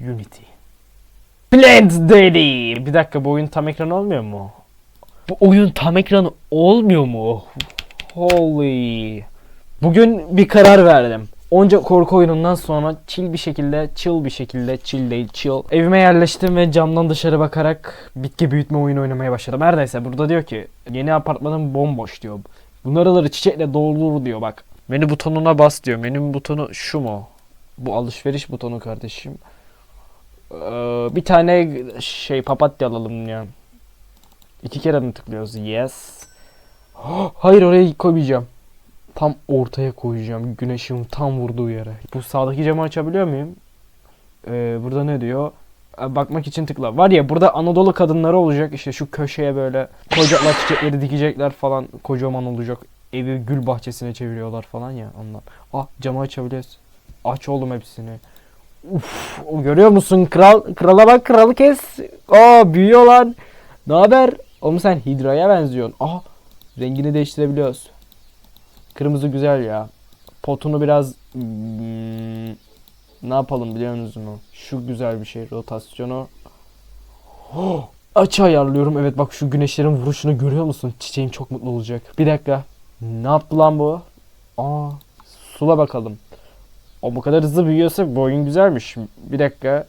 Unity. Plant Daddy. Bir dakika bu oyun tam ekran olmuyor mu? Bu oyun tam ekran olmuyor mu? Holy. Bugün bir karar verdim. Onca korku oyunundan sonra chill bir şekilde, chill bir şekilde, chill değil chill. Evime yerleştim ve camdan dışarı bakarak bitki büyütme oyunu oynamaya başladım. Her neyse burada diyor ki yeni apartmanın bomboş diyor. Bunları çiçekle doldur diyor bak. Menü butonuna bas diyor. Menü butonu şu mu? Bu alışveriş butonu kardeşim. Ee, bir tane şey papatya alalım ya. İki kere mi tıklıyoruz? Yes. Hayır oraya koymayacağım. Tam ortaya koyacağım. Güneşin tam vurduğu yere. Bu sağdaki camı açabiliyor muyum? Ee, burada ne diyor? Ee, Bakmak için tıkla. Var ya burada Anadolu kadınları olacak. İşte şu köşeye böyle koyacaklar çiçekleri dikecekler falan. Kocaman olacak. Evi gül bahçesine çeviriyorlar falan ya ondan. Ah camı açabiliyoruz. Aç oğlum hepsini. Uf, görüyor musun kral? Krala bak kralı kes. Aa büyüyor lan. Ne haber? Oğlum sen Hidra'ya benziyorsun. Aha rengini değiştirebiliyoruz. Kırmızı güzel ya. Potunu biraz hmm, ne yapalım biliyor musunuz? Şu güzel bir şey rotasyonu. Oh, açı ayarlıyorum. Evet bak şu güneşlerin vuruşunu görüyor musun? Çiçeğim çok mutlu olacak. Bir dakika. Ne yaptı lan bu? Aa, sula bakalım. O bu kadar hızlı büyüyorsa bu oyun güzelmiş. Bir dakika.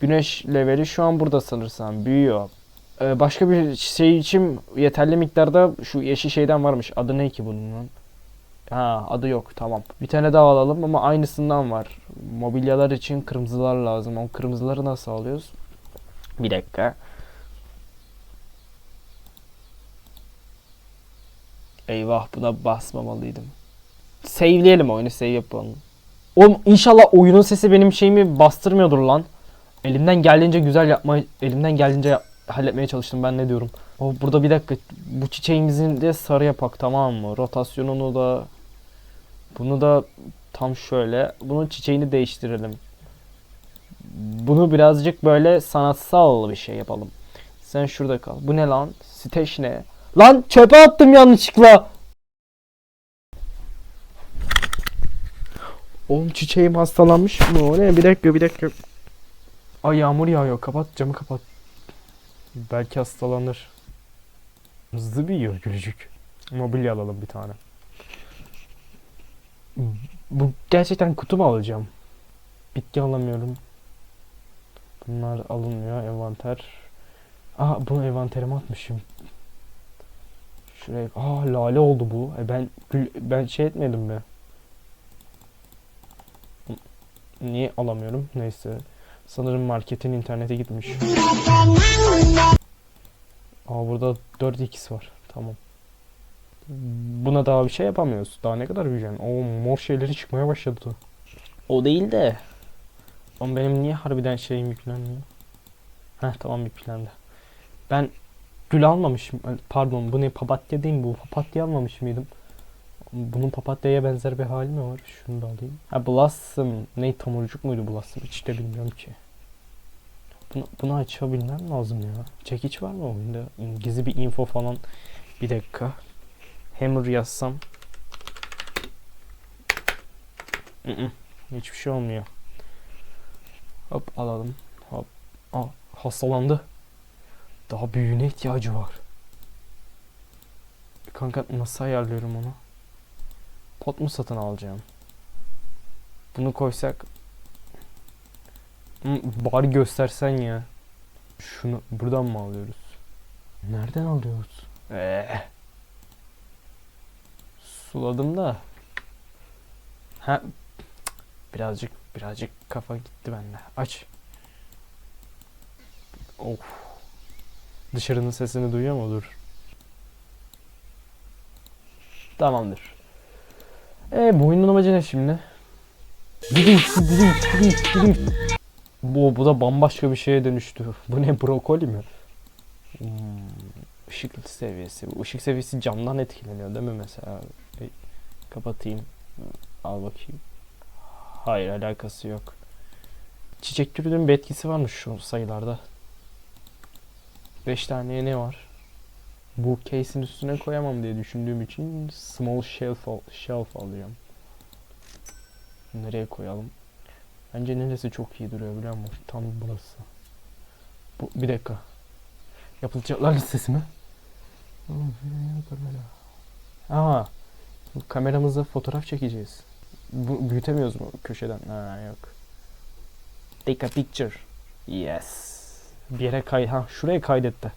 Güneş leveli şu an burada sanırsam. Büyüyor. Ee, başka bir şey için yeterli miktarda şu yeşil şeyden varmış. Adı ne ki bunun? Ha adı yok tamam. Bir tane daha alalım ama aynısından var. Mobilyalar için kırmızılar lazım. O kırmızıları nasıl alıyoruz? Bir dakika. Eyvah buna basmamalıydım. Save'leyelim oyunu save yapalım. Oğlum inşallah oyunun sesi benim şeyimi bastırmıyordur lan. Elimden geldiğince güzel yapma, elimden geldiğince halletmeye çalıştım ben ne diyorum. O burada bir dakika bu çiçeğimizin de sarı yapak tamam mı? Rotasyonunu da bunu da tam şöyle. Bunun çiçeğini değiştirelim. Bunu birazcık böyle sanatsal bir şey yapalım. Sen şurada kal. Bu ne lan? Siteş ne? Lan çöpe attım yanlışlıkla. Oğlum çiçeğim hastalanmış mı? O ne? Bir dakika bir dakika. Ay yağmur yağıyor. Kapat camı kapat. Belki hastalanır. Hızlı büyüyor gülücük. Mobilya alalım bir tane. Bu gerçekten kutu mu alacağım? Bitki alamıyorum. Bunlar alınmıyor. Envanter. Aa bunu envanterime atmışım. Şuraya. Aa lale oldu bu. E ben gül- ben şey etmedim mi? Niye alamıyorum? Neyse. Sanırım marketin internete gitmiş. Aa burada 4x var. Tamam. Buna daha bir şey yapamıyoruz. Daha ne kadar büyüyeceksin? O mor şeyleri çıkmaya başladı. O değil de. Ama benim niye harbiden şeyim yüklenmiyor? Heh tamam yüklendi. Ben gül almamışım. Pardon bu ne papatya değil mi bu? Papatya almamış mıydım? Bunun papatyaya benzer bir hali mi var? Şunu da alayım. Ha Blossom. Ne tomurcuk muydu Blossom? Hiç de bilmiyorum ki. Bunu, bunu açabilmem lazım ya. Çekiç var mı oyunda? Gizli bir info falan. Bir dakika. Hammer yazsam. Hiçbir şey olmuyor. Hop alalım. Hop. Aa, hastalandı. Daha büyüğüne ihtiyacı var. Kanka nasıl ayarlıyorum onu? Pot mu satın alacağım? Bunu koysak bari göstersen ya. Şunu buradan mı alıyoruz? Nereden alıyoruz? Ee. Suladım da. Ha birazcık birazcık kafa gitti bende. Aç. Of. Dışarının sesini duyuyor mudur? Tamamdır. E bu oyunun amacı ne şimdi? Bu, bu da bambaşka bir şeye dönüştü. Bu ne brokoli mi? Hmm, seviyesi. Bu ışık seviyesi camdan etkileniyor değil mi mesela? E, kapatayım. Al bakayım. Hayır alakası yok. Çiçek türünün bir etkisi varmış şu sayılarda. 5 tane ne var? Bu case'in üstüne koyamam diye düşündüğüm için small shelf, al- shelf alıyorum. Nereye koyalım? Bence neresi çok iyi duruyor biliyor musun? Tam burası. Bu, bir dakika. Yapılacaklar listesi mi? Aa, kameramızla fotoğraf çekeceğiz. Bu, büyütemiyoruz mu köşeden? Ha yok. Take a picture. Yes. Bir yere kay... Ha şuraya kaydetti.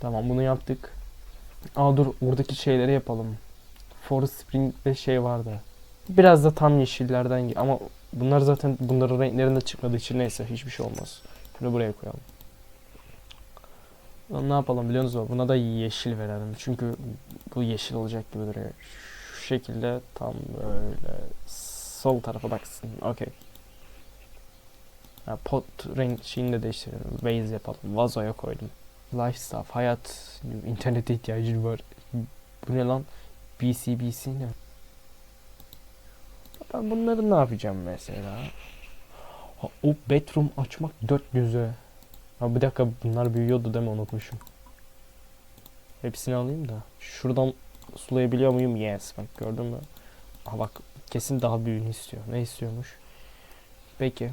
Tamam bunu yaptık. Aa dur oradaki şeyleri yapalım. Forest Spring'de şey vardı. Biraz da tam yeşillerden ama bunlar zaten bunların renklerinde çıkmadığı için neyse hiçbir şey olmaz. Bunu buraya koyalım. Ne yapalım biliyor musunuz? Buna da yeşil verelim. Çünkü bu yeşil olacak gibi duruyor. Şu şekilde tam böyle sol tarafa baksın. Okey. Pot renk şeyini de değiştirelim. Base yapalım. Vazoya koydum. Lifestyle, hayat, internete ihtiyacı var. Bu ne lan? BCBC ne? Ben bunları ne yapacağım mesela? Ha, o bedroom açmak 400'e. Ha bir dakika bunlar büyüyordu değil mi unutmuşum. Hepsini alayım da. Şuradan sulayabiliyor muyum? Yes. Bak gördün mü? Ha bak kesin daha büyüğünü istiyor. Ne istiyormuş? Peki.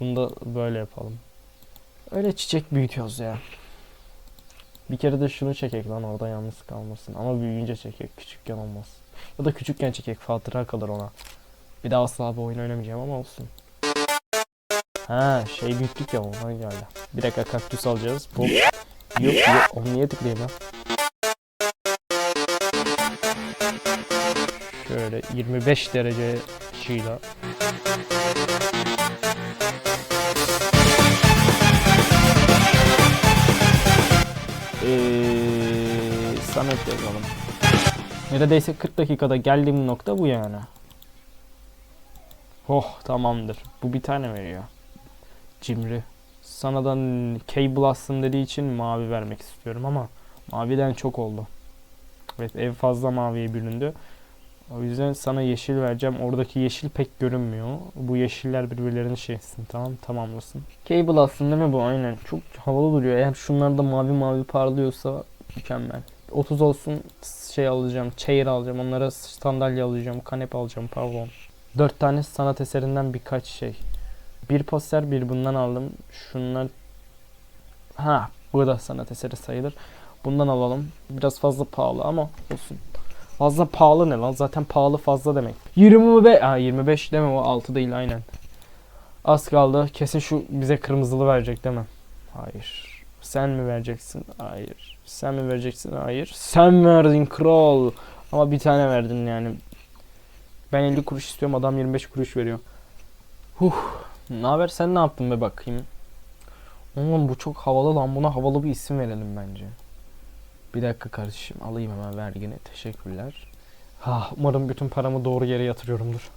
Bunu da böyle yapalım. Öyle çiçek büyütüyoruz ya. Bir kere de şunu çekek lan orada yalnız kalmasın. Ama büyüyünce çekek. Küçükken olmaz. Ya da küçükken çekek. Hatıra kalır ona. Bir daha asla bu oyun oynamayacağım ama olsun. Ha şey büyüttük ya ondan geldi. Bir dakika kaktüs alacağız. Bu yok yok. Onu niye tıklayayım lan? Şöyle 25 derece ışığıyla. Ee, Samet yazalım. Neredeyse 40 dakikada geldiğim nokta bu yani. Oh tamamdır. Bu bir tane veriyor. Cimri. Sanadan K Blast'ın dediği için mavi vermek istiyorum ama maviden çok oldu. Evet ev fazla maviye büründü. O yüzden sana yeşil vereceğim. Oradaki yeşil pek görünmüyor. Bu yeşiller birbirlerini şey etsin tamam tamamlasın. Cable aslında değil mi bu? Aynen. Çok havalı duruyor. Eğer şunlar da mavi mavi parlıyorsa mükemmel. 30 olsun şey alacağım. Chair alacağım. Onlara sandalye alacağım. Kanepe alacağım pardon. 4 tane sanat eserinden birkaç şey. Bir poster bir bundan aldım. Şunlar Ha, bu da sanat eseri sayılır. Bundan alalım. Biraz fazla pahalı ama olsun. Fazla pahalı ne lan? Zaten pahalı fazla demek. 25 ha 25 deme o 6 değil aynen. Az kaldı. Kesin şu bize kırmızılı verecek değil mi? Hayır. Sen mi vereceksin? Hayır. Sen mi vereceksin? Hayır. Sen verdin kral. Ama bir tane verdin yani. Ben 50 kuruş istiyorum adam 25 kuruş veriyor. Huh. Ne haber sen ne yaptın be bakayım. Oğlum bu çok havalı lan buna havalı bir isim verelim bence. Bir dakika kardeşim alayım hemen vergini teşekkürler. Ha, umarım bütün paramı doğru yere yatırıyorumdur.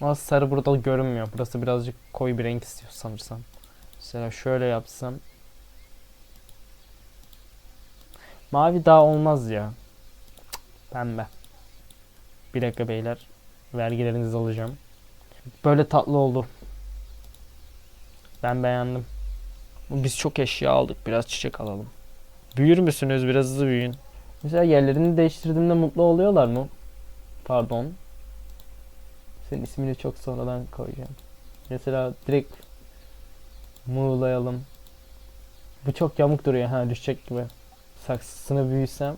Ama sarı burada görünmüyor. Burası birazcık koyu bir renk istiyor sanırsam. Mesela şöyle yapsam. Mavi daha olmaz ya. Pembe. Bir dakika beyler. Vergilerinizi alacağım. Böyle tatlı oldu. Ben beğendim. Biz çok eşya aldık. Biraz çiçek alalım. Büyür müsünüz? Biraz hızlı büyüyün. Mesela yerlerini değiştirdiğimde mutlu oluyorlar mı? Pardon. Senin ismini çok sonradan koyacağım. Mesela direkt muğlayalım. Bu çok yamuk duruyor ha düşecek gibi. Saksısını büyüsem.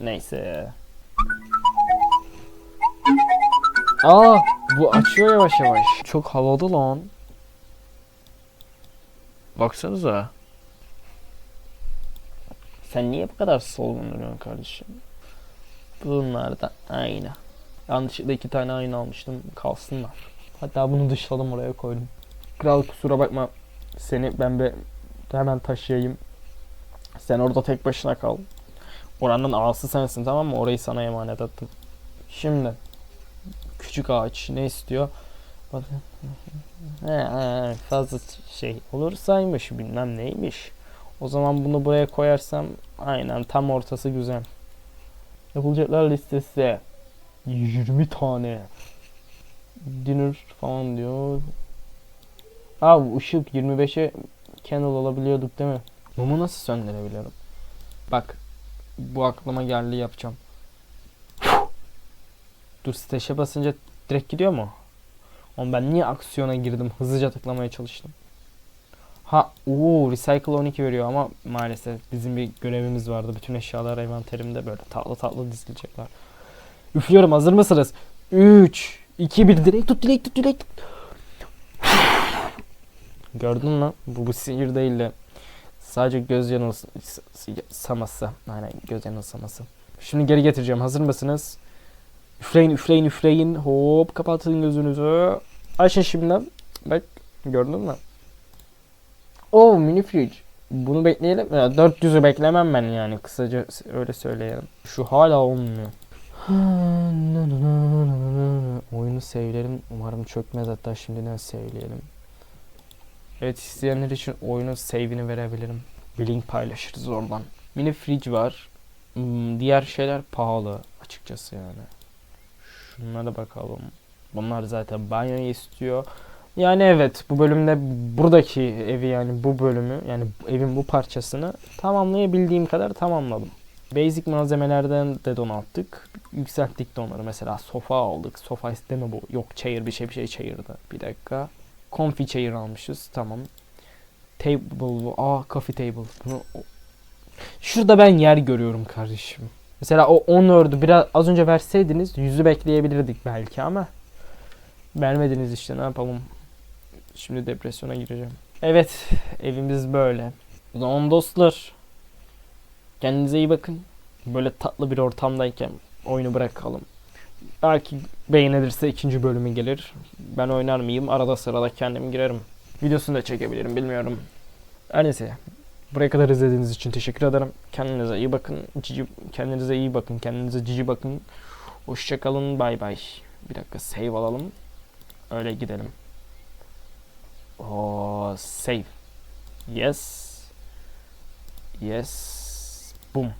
Neyse. Aa, bu açıyor yavaş yavaş. Çok havalı lan. Baksanıza. Sen niye bu kadar solgun duruyorsun kardeşim? Bunlar da aynı. Yanlışlıkla iki tane aynı almıştım. Kalsınlar. Hatta bunu dışladım oraya koydum. Kral kusura bakma. Seni ben bir hemen taşıyayım. Sen orada tek başına kal. Oranın ağası sensin tamam mı? Orayı sana emanet ettim. Şimdi küçük ağaç ne istiyor? Fazla şey olursaymış bilmem neymiş. O zaman bunu buraya koyarsam aynen tam ortası güzel. Yapılacaklar listesi 20 tane. Dinner falan diyor. Aa bu ışık 25'e candle alabiliyorduk değil mi? Mumu nasıl söndürebilirim? Bak Bu aklıma geldi yapacağım. Dur stash'e basınca direkt gidiyor mu? Oğlum ben niye aksiyona girdim? Hızlıca tıklamaya çalıştım. Ha, ooo recycle 12 veriyor ama maalesef bizim bir görevimiz vardı. Bütün eşyalar envanterimde böyle tatlı tatlı dizilecekler. Üflüyorum hazır mısınız? 3 2 1 direkt tut direkt tut direkt tut. Gördün mü? Bu, bu sihir değil de sadece göz yanılsaması. Aynen göz yanılsaması. Şimdi geri getireceğim. Hazır mısınız? Üfleyin üfleyin üfleyin. Hop kapatın gözünüzü. Açın şimdiden. Bak gördün mü? Oo mini fridge. Bunu bekleyelim. Ya, 400'ü beklemem ben yani. Kısaca öyle söyleyelim. Şu hala olmuyor. Oyunu sevlerim. Umarım çökmez hatta şimdiden sevleyelim. Evet isteyenler için oyunun save'ini verebilirim. Bir link paylaşırız oradan. Mini fridge var. Hmm, Diğer şeyler pahalı açıkçası yani. Şunlara bakalım. Bunlar zaten banyo istiyor. Yani evet bu bölümde buradaki evi yani bu bölümü yani evin bu parçasını tamamlayabildiğim kadar tamamladım. Basic malzemelerden de donattık. Yükselttik de onları. Mesela sofa aldık. Sofa isteme bu. Yok chair bir şey bir şey chair'da. Bir dakika. Comfy chair almışız. Tamam. Table bu. Aa coffee table. Bunu Şurada ben yer görüyorum kardeşim. Mesela o 10 ördü biraz az önce verseydiniz yüzü bekleyebilirdik belki ama vermediniz işte ne yapalım. Şimdi depresyona gireceğim. Evet evimiz böyle. O zaman dostlar kendinize iyi bakın. Böyle tatlı bir ortamdayken oyunu bırakalım. Belki beğenilirse ikinci bölümü gelir. Ben oynar mıyım? Arada sırada kendim girerim. Videosunu da çekebilirim bilmiyorum. Her neyse. Buraya kadar izlediğiniz için teşekkür ederim. Kendinize iyi bakın. Cici, kendinize iyi bakın. Kendinize cici bakın. Hoşçakalın. Bay bay. Bir dakika save alalım. Öyle gidelim. Oo, save. Yes. Yes. Boom.